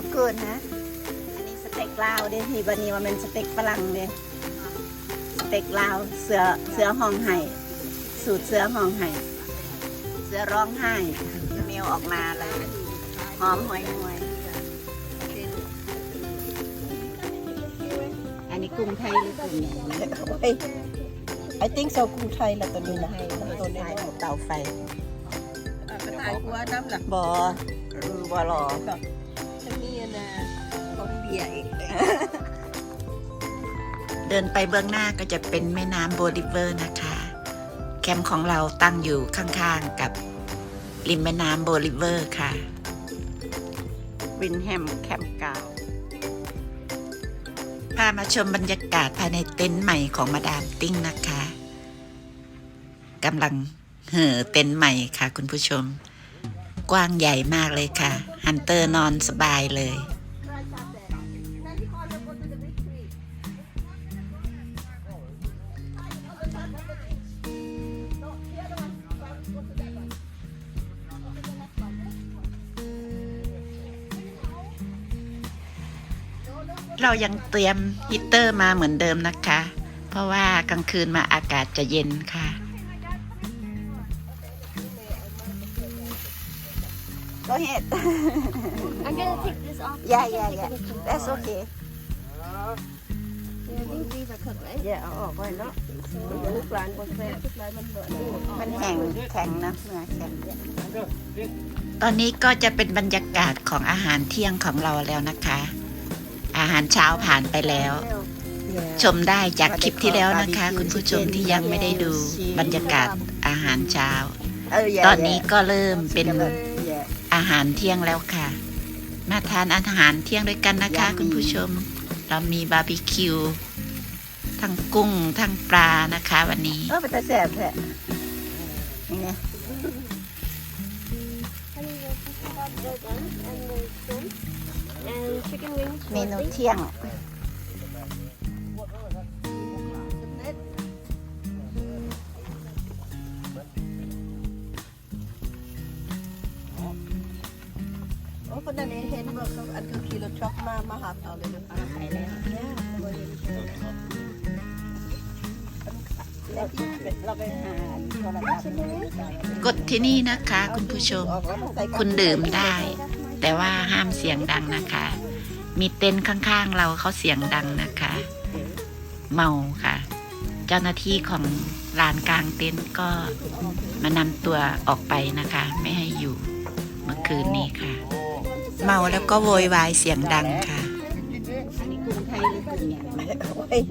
smell good นะ อันนี้สเต็กลาวเด้ที่วันนี้มันเป็นสเต็กฝรั่งเด้สเต็กลาวเสือเสือห้องไห้สูตรเสือห้องไห้เสือร้องไห้เมลออกมาเลยหอมหวยหวยอันนี้กุ้งไทยหรือกุ้งเนี่ยเฮ้ย I think so กรุงไทยละตัวนี้นะไทยตัวนี้ไทยเตาไฟไปถ่ายหัวน้ำหลักบออืมบอรอ ทั้งนี้นะของเบียร์อีกเดินไปเบื้องหน้าก็จะเป็นแม่น้ำโบลิเวอร์นะคะ แคมป์ของเราตั้งอยู่ข้างๆกับริมแม่น้ำโบลิเวอร์ค่ะ วินแฮมแคมป์เก่าพามาชมบรรยากาศภายในเต็นท์ใหม่ของมาดามติ้งนะคะกำลังเห่อเต็นท์ใหม่ค่ะคุณผู้ชม กว้างใหญ่มากเลยค่ะันเตอร์นอนสบายเลย เรายังเตรียมฮีตเตอร์มาเหมือนเดิมนะคะ เพราะว่ากลางคืนมาอากาศจะเย็นค่ะ ก็เห็ด I'm gonna take this off. yeah yeah yeah that's okay Yeah, I think these are cooked, right? แย่เอาออกไว้เนาะลูกหลานบนแซ่ลูกหลานมันเบิดมันแห้งแข็งนะเนื้อแข็งตอนนี้ก็จะเป็นบรรยากาศของอาหารเที่ยงของเราแล้วนะคะ อาหารเช้าผ่านไปแล้ว ชมได้จากคลิปที่แล้วนะคะ คุณผู้ชมที่ยังไม่ได้ดูบรรยากาศอาหารเช้าเออ yeah ตอนนี้ก็เริ่มเป็น yeah อาหารเที่ยงแล้วค่ะ มาทานอาหารเที่ยงด้วยกันนะคะ คุณผู้ชม เรามีบาร์บีคิว ทั้งกุ้ง ทั้งปลานะคะ วันนี้ เออเป็นตาแสบแท้นี่ไง Honey, the chicken kebab, they're done, and the shrimp, and chicken wings. เมนู roasting. เที่ยง คนนั้นเห็นว่าเขาอันคือขี่รถทรัคมา มาหาเอาเลยนะคะไปแล้วแล้วที่เราไปหาโทรศัพท์กดที่นี่นะคะ คุณผู้ชม คุณดื่มได้ แต่ว่าห้ามเสียงดังนะคะ มีเต็นท์ข้างๆ เราเขาเสียงดังนะคะ เมาค่ะ เจ้าหน้าที่ของลานกลางเต็นท์ก็มานำตัวออกไปนะคะ ไม่ให้อยู่เมื่อคืนนี้ค่ะ เมาแล้วก็โวยวายเสียงดังค่ะ อันนี้กุ้งไทยหรือกุ้งเนี่ยเฮ้ย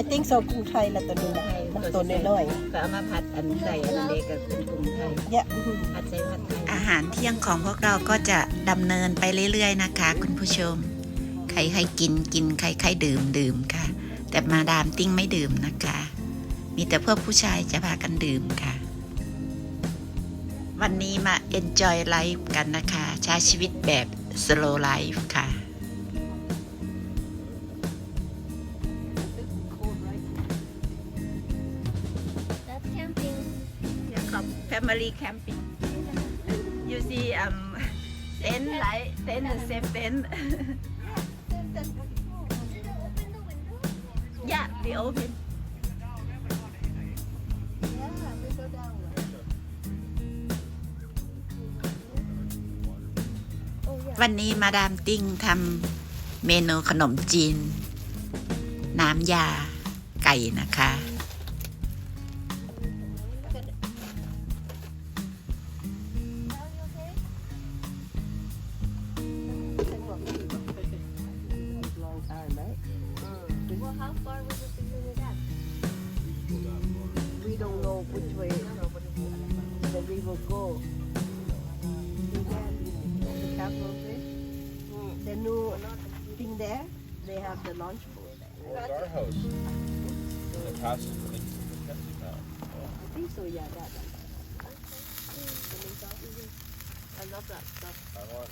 I think so กรุงไทยละตัวนี้นะตัวน้อยก็เอามาผัดอันใส่อันเล็กกับเป็นกุ้งไทยๆแย่อื้อหือผัดใส่ผัดไทย อาหารเที่ยงของพวกเราก็จะดำเนินไปเรื่อยๆนะคะ คุณผู้ชม ใครใครกินกินใครใครดื่มดื่มค่ะ แต่มาดามติ้งไม่ดื่มนะคะ มีแต่พวกผู้ชายจะพากันดื่มค่ะ วันนี้มา enjoy life กันนะคะ ใช้ชีวิตแบบ slow life ค่ะ That's camping. Yeah, come family camping. You see, um, tent like tent the same tent. yeah, we open. วันนี้มาดามติ้งทำเมนูขนมจีน น้ำยาไก่นะคะ Long time, right? Well, how far was it to do that? We don't know which way the river go. Have the launch boat. At our house. And it passes into the Kenzie town. I think so, yeah, that. that. I love that stuff. I want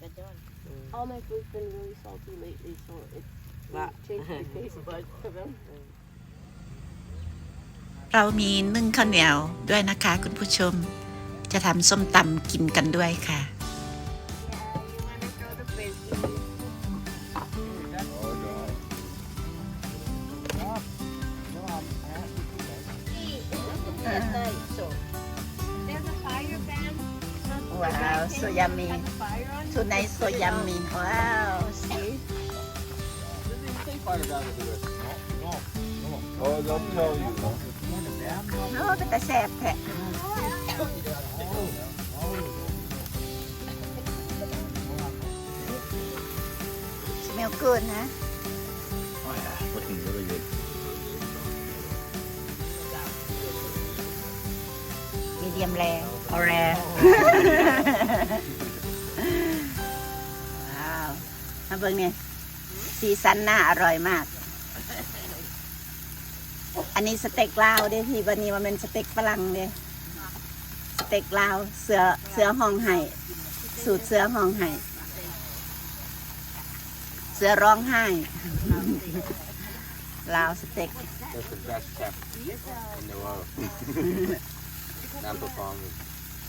That done. All my food's been really salty lately, so it Wow. changed my taste buds to them. เรามีนึ่งข้าวเหนียวด้วยนะคะ คุณผู้ชม จะทำส้มตำกินกันด้วยค่ะ also. There's a fire ban. ว้าว so yummy tonight so yummy ว้าว see Fire down into this. No, no, no. Oh, they'll tell you. No? โอ้เป็นต เดียมแรออแรว้าวมาเบิ่งเนี่ยสีสันน่าอร่อยมาก อันนี้สเต็กลาวเด้ที่วันนี้มันเป็นสเต็กฝรั่งเด้สเต็กลาวเสือเสือห้องไห้สูตรเสือห้องไห้เสือร้องไห้ลาวสเต็ก That's the best kept in the world. Napa Farming.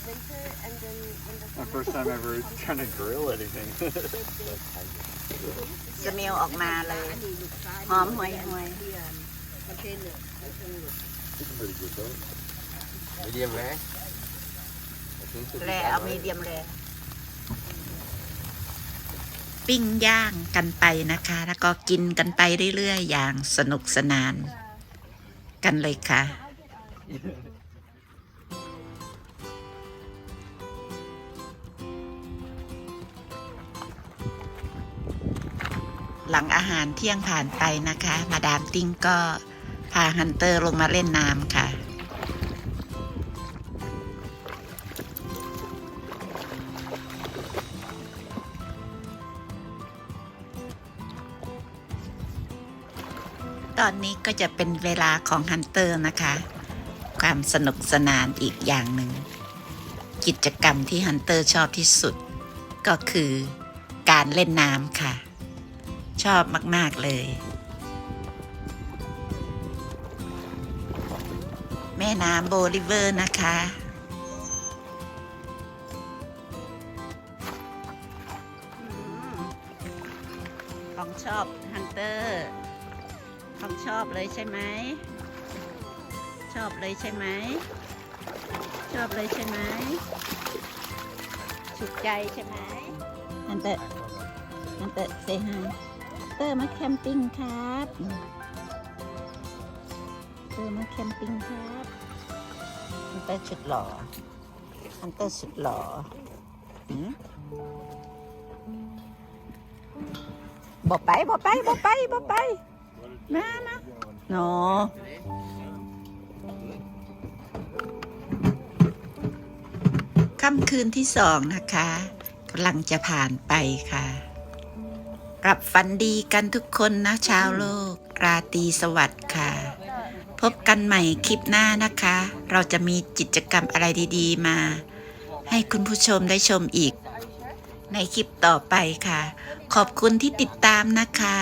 Winter and then when the My first time ever trying to grill anything. สเมลออกมาเลย หอมห่วยห่วย Container. it's pretty good though. Medium rare. I think so. แรเอามีเดียมแรปิ้งย่างกันไปนะคะ แล้วก็กินกันไปเรื่อยๆ อย่างสนุกสนาน กันเลยค่ะ หลังอาหารเที่ยงผ่านไปนะคะ มาดามติ้งก็พาฮันเตอร์ลงมาเล่นน้ำค่ะ ตอนนี้ก็จะเป็นเวลาของฮันเตอร์นะคะ ความสนุกสนานอีกอย่างหนึ่ง กิจกรรมที่ฮันเตอร์ชอบที่สุด ก็คือการเล่นน้ำค่ะ ชอบมาก ๆ เลย แม่น้ำโบลิเวอร์นะคะของชอบฮันเตอร์ของชอบเลยใช่ไหม ชอบเลยใช่ไหม ชอบเลยใช่ไหมฉุกใจใช่ไหมฮันเตอร์ฮันเตอร์เซฮายเตอร์มาแคมปิ้งครับเตอร์มาแคมปิ้งครับฮันเตอร์ชุดหล่อฮันเตอร์ชุดหล่อหืมบ่ไปบ่ไปบ่ไปบ่ไปมามาโนค่ำคืนที่สองนะคะกำลังจะผ่านไปค่ะ กลับฝันดีกันทุกคนนะชาวโลก ราตรีสวัสดิ์ค่ะ พบกันใหม่คลิปหน้านะคะ เราจะมีกิจกรรมอะไรดีๆมา ให้คุณผู้ชมได้ชมอีก ในคลิปต่อไปค่ะ ขอบคุณที่ติดตามนะคะ